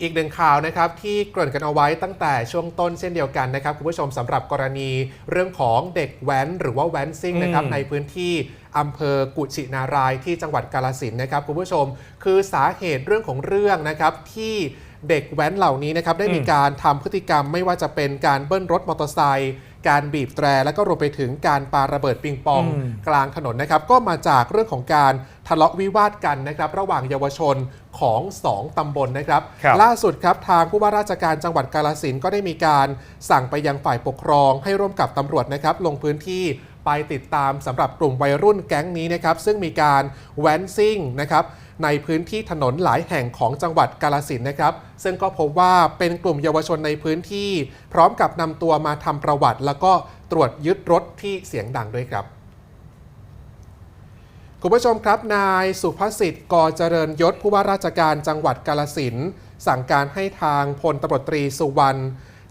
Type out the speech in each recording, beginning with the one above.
อีกหนึ่งข่าวนะครับที่เกริ่นกันเอาไว้ตั้งแต่ช่วงต้นเช่นเดียวกันนะครับคุณผู้ชมสำหรับกรณีเรื่องของเด็กแว้น หรือว่าแว้นซิ่งนะครับอืมในพื้นที่อำเภอกุชินารายที่จังหวัดกาลสินธุ์นะครับคุณผู้ชม คือสาเหตุเรื่องของเรื่องนะครับที่เด็กแว้นเหล่านี้นะครับได้มีการทำพฤติกรรมไม่ว่าจะเป็นการเบิ้ลรถมอเตอร์ไซค์การบีบแตรแล้วก็รวมไปถึงการปาระเบิดปิงปองอืมกลางถนนนะครับ ก็มาจากเรื่องของการทะเลาะวิวาทกันนะครับ ระหว่างเยาวชน ของ 2 ตำบลนะครับ ครับล่าสุดครับทางผู้ว่าราชการจังหวัดกาลสินธุ์ก็ได้มีการสั่งไปยังฝ่ายปกครองให้ร่วมกับตำรวจนะครับ ลงพื้นที่ไปติดตามสำหรับกลุ่มวัยรุ่นแก๊งนี้นะครับ ซึ่งมีการแว้นซิ่งนะครับ ในพื้นที่ถนนหลายแห่งของจังหวัดกาลสินธุ์นะครับ ซึ่งก็พบว่าเป็นกลุ่มเยาวชนในพื้นที่ พร้อมกับนำตัวมาทำประวัติ แล้วก็ตรวจยึดรถที่เสียงดังด้วยครับ คุณผู้ชมครับนายสุภสิทธิ์กอเจริญยศผู้ว่าราชการจังหวัดกาลสินธุ์สั่งการให้ทางพลตำรวจตรีสุวรรณ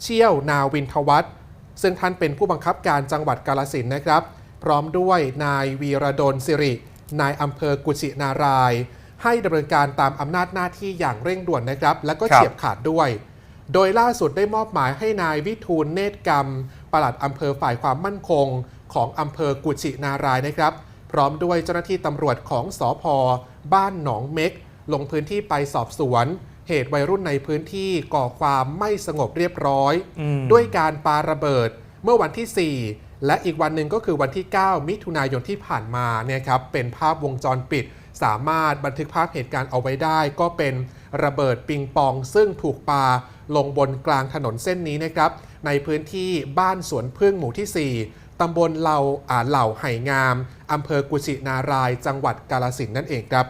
เชี่ยวนาวินทวัฒน์ซึ่งท่านเป็นผู้บังคับการจังหวัดกาลสินธุ์นะครับ พร้อมด้วยนายวีระดลสิริ นายอำเภอกุชินาราย ให้ดำเนินการตามอำนาจหน้าที่อย่างเร่งด่วนนะครับ และก็ครับเฉียบขาดด้วย โดยล่าสุดได้มอบหมายให้นายวิทูลเนตรกรรมปลัดอำเภอฝ่ายความมั่นคง ของอำเภอกุชินารายนะครับพ ร้อมด้วยเจ้าหน้าที่ตำรวจของสอพบ้านหนองเม็ก ลงพื้นที่ไปสอบสวน เหตุวัยรุ่นในพื้นที่ก่อความไม่สงบเรียบร้อยอืมด้วยการปาระเบิดเมื่อวันที่ 4 และอีกวันหนึ่งก็คือวันที่ 9 มิถุนายนที่ผ่านมาเนี่ยครับเป็นภาพวงจรปิด สามารถบันทึกภาพเหตุการณ์เอาไว้ได้ ก็เป็นระเบิดปิงปอง ซึ่งถูกปาลงบนกลางถนนเส้นนี้นะครับในพื้นที่บ้านสวนพึ่งหมู่ที่ 4 ตำบลเหล่าอ่าเหล่าไห่งามอำเภอกุชินาราย จังหวัดกาลสินธุ์นั่นเองครับ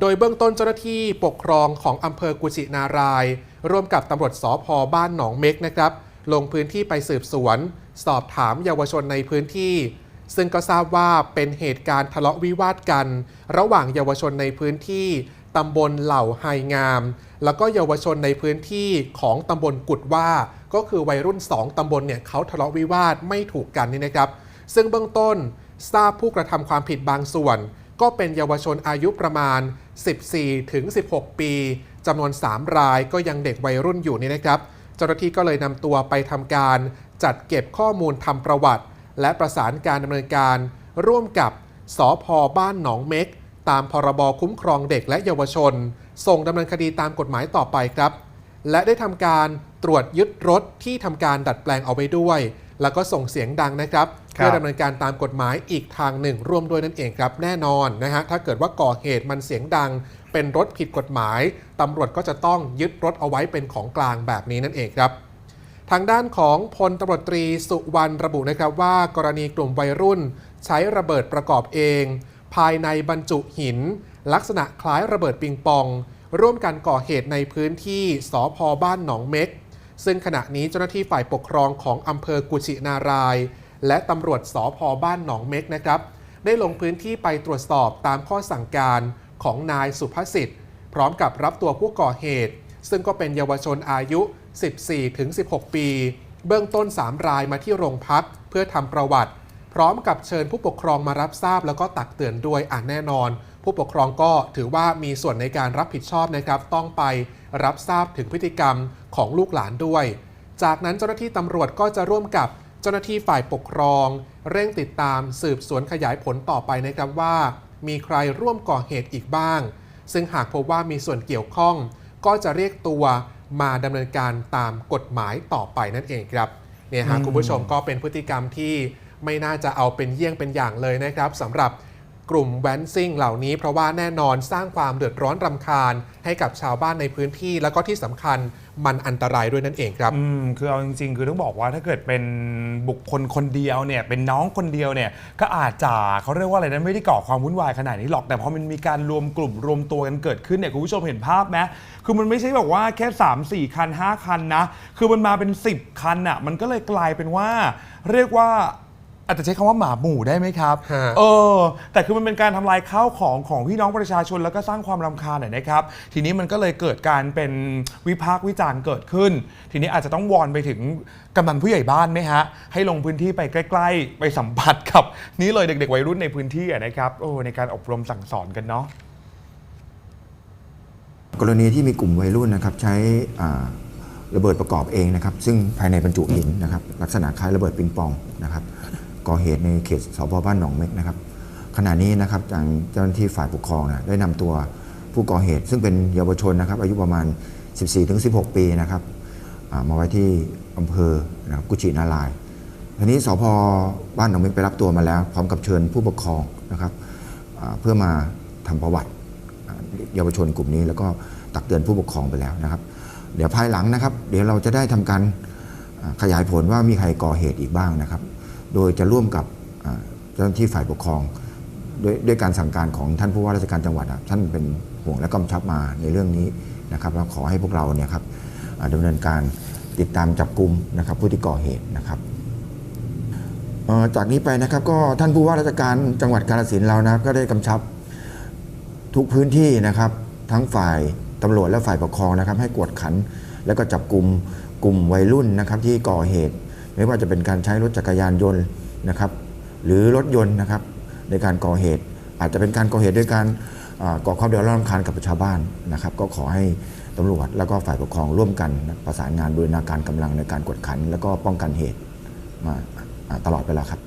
โดยเบื้องต้นเจ้าหน้าที่ปกครองของอำเภอกุชินาราย ร่วมกับตำรวจสพบ้านหนองเม็กนะครับ ลงพื้นที่ไปสืบสวน สอบถามเยาวชนในพื้นที่ ซึ่งก็ทราบว่าเป็นเหตุการณ์ทะเลาะวิวาทกัน ระหว่างเยาวชนในพื้นที่ ตำบลเหล่าไฮงาม แล้วก็เยาวชนในพื้นที่ของตำบลกุดว่า ก็คือวัยรุ่น 2ตำบลเนี่ยเขาทะเลาะวิวาทไม่ถูกกันนี่นะครับ ซึ่งเบื้องต้นทราบผู้กระทำความผิดบางส่วน ก็เป็นเยาวชนอายุประมาณ 14 ถึง 16 ปีจำนวน 3 รายก็ยังเด็กวัยรุ่นอยู่นี่นะครับ เจ้าหน้าที่ก็เลยนำตัวไปทำการ จัดเก็บข้อมูลทำประวัติ และประสานการดำเนินการ ร่วมกับสพบ้านหนองเม็ก ตามพรบคุ้มครองเด็กและเยาวชน ส่งดำเนินคดีตามกฎหมายต่อไปครับ และได้ทำการตรวจยึดรถที่ทำการดัดแปลงเอาไว้ด้วย แล้วก็ส่งเสียงดังนะครับครับเพื่อดำเนินการตามกฎหมายอีกทางหนึ่ง ร่วมด้วยนั่นเองครับ แน่นอนนะฮะถ้าเกิดว่าก่อเหตุมันเสียงดัง เป็นรถผิดกฎหมายตำรวจก็จะต้องยึดรถเอาไว้เป็นของกลางแบบนี้นั่นเองครับทางด้านของพลตำรวจตรีสุวรรณระบุนะครับว่ากรณีกลุ่มวัยรุ่น ใช้ระเบิดประกอบเอง ภายในบรรจุหิน ลักษณะคล้ายระเบิดปิงปอง ร่วมกันก่อเหตุในพื้นที่สพบ้านหนองเม็ก ซึ่งขณะนี้เจ้าหน้าที่ฝ่ายปกครองของอำเภอกุชินาราย และตำรวจสพบ้านหนองเม็กนะครับได้ลงพื้นที่ไปตรวจสอบตามข้อสั่งการของนายสุภสิทธิ์ พร้อมกับรับตัวผู้ก่อเหตุ ซึ่งก็เป็นเยาวชนอายุ 14-16 ปี เบื้องต้น 3 รายมาที่โรงพักเพื่อทำประวัติ พร้อมกับเชิญผู้ปกครองมารับทราบแล้วก็ตักเตือนด้วยอ่านแน่นอน ผู้ปกครองก็ถือว่ามีส่วนในการรับผิดชอบนะครับ ต้องไปรับทราบถึงพฤติกรรมของลูกหลานด้วย จากนั้นเจ้าหน้าที่ตำรวจก็จะร่วมกับเจ้าหน้าที่ฝ่ายปกครอง เร่งติดตามสืบสวนขยายผลต่อไปนะครับว่า มีใครร่วมก่อเหตุอีกบ้าง ซึ่งหากพบว่ามีส่วนเกี่ยวข้อง ก็จะเรียกตัวมาดำเนินการตามกฎหมายต่อไปนั่นเองครับเนี่ยฮะคุณผู้ชมก็เป็นพฤติกรรมที่ ไม่น่าจะเอาเป็นเยี่ยงเป็นอย่างเลยนะครับสำหรับกลุ่มแวนซิ่งเหล่านี้เพราะว่าแน่นอนสร้างความเดือดร้อนรำคาญ ให้กับชาวบ้านในพื้นที่ แล้วก็ที่สำคัญมันอันตรายด้วยนั่นเองครับอืมคือเอาจริง ๆ คือต้องบอกว่าถ้าเกิดเป็นบุคคลคนเดียวเนี่ยเป็นน้องคนเดียวเนี่ยก็อาจจะเขาเรียกว่าอะไรนะไม่ได้ก่อความวุ่นวายขนาดนี้หรอกแต่พอมันมีการรวมกลุ่มรวมตัวกันเกิดขึ้นเนี่ยคุณผู้ชมเห็นภาพไหมคือมันไม่ใช่แบบว่าแค่ 3 4 คัน 5 คันนะ คือมันมาเป็น 10 คันอะมันก็เลยกลายเป็นว่า เรียกว่า อาจจะใช้คำว่าหมาหมู่ได้ไหมครับ ฮะ เออ แต่คือมันเป็นการทำลายข้าวของของพี่น้องประชาชนแล้วก็สร้างความรำคาญหน่อยนะครับ ทีนี้มันก็เลยเกิดการเป็นวิพากษ์วิจารณ์เกิดขึ้น ทีนี้อาจจะต้องวอนไปถึงกำนันผู้ใหญ่บ้านไหมฮะ ให้ลงพื้นที่ไปใกล้ๆ ไปสัมผัสกับ นี่เลยเด็กๆวัยรุ่นในพื้นที่อะนะครับโอ้ในการอบรมสั่งสอนกันเนาะ กรณีที่มีกลุ่มวัยรุ่นนะครับใช้อ่าระเบิดประกอบเองนะครับซึ่งภายในบรรจุหินนะครับลักษณะคล้ายระเบิดปิงปองนะครับ ก่อเหตุในเขตสพบ้านหนองเม็กนะครับขณะนี้นะครับทางเจ้าหน้าที่ฝ่ายปกครองนะได้นำตัวผู้ก่อเหตุ ซึ่งเป็นเยาวชนนะครับ อายุประมาณ 14-16 ปีนะครับมาไว้ที่อำเภอนะครับกุชินารายทีนี้สพบ้านหนองเม็กไปรับตัวมาแล้ว พร้อมกับเชิญผู้ปกครองนะครับเพื่อมาทำประวัติเยาวชนกลุ่มนี้ แล้วก็ตักเตือนผู้ปกครองไปแล้วนะครับ เดี๋ยวภายหลังนะครับ เดี๋ยวเราจะได้ทำการขยายผลว่ามีใครก่อเหตุอีกบ้างนะครับ โดยจะร่วมกับเจ้าหน้าที่ฝ่ายปกครองด้วยด้วยการสั่งการของท่านผู้ว่าราชการจังหวัดท่านเป็นห่วงและกำชับมาในเรื่องนี้นะครับแล้วขอให้พวกเราเนี่ยครับดำเนินการติดตามจับกลุ่มนะครับผู้ที่ก่อเหตุนะครับจากนี้ไปนะครับก็ท่านผู้ว่าราชการจังหวัดกาฬสินธุ์เรานะครับก็ได้กำชับทุกพื้นที่นะครับทั้งฝ่ายตำรวจและฝ่ายปกครองนะครับ ให้กวดขัน แล้วก็จับกลุ่มกลุ่มวัยรุ่นนะครับที่ก่อเหตุ ไม่ว่าจะเป็นการใช้รถจักรยานยนต์นะครับ หรือรถยนต์นะครับในการก่อเหตุ อาจจะเป็นการก่อเหตุด้วยการก่อความเดือดร้อนรำคาญกับประชาบ้านนะครับ ก็ขอให้ตำรวจแล้วก็ฝ่ายปกครองร่วมกันประสานงานบูรณาการกำลังในการกดขัน แล้วก็ป้องกันเหตุมาอ่าตลอดเวลาครับ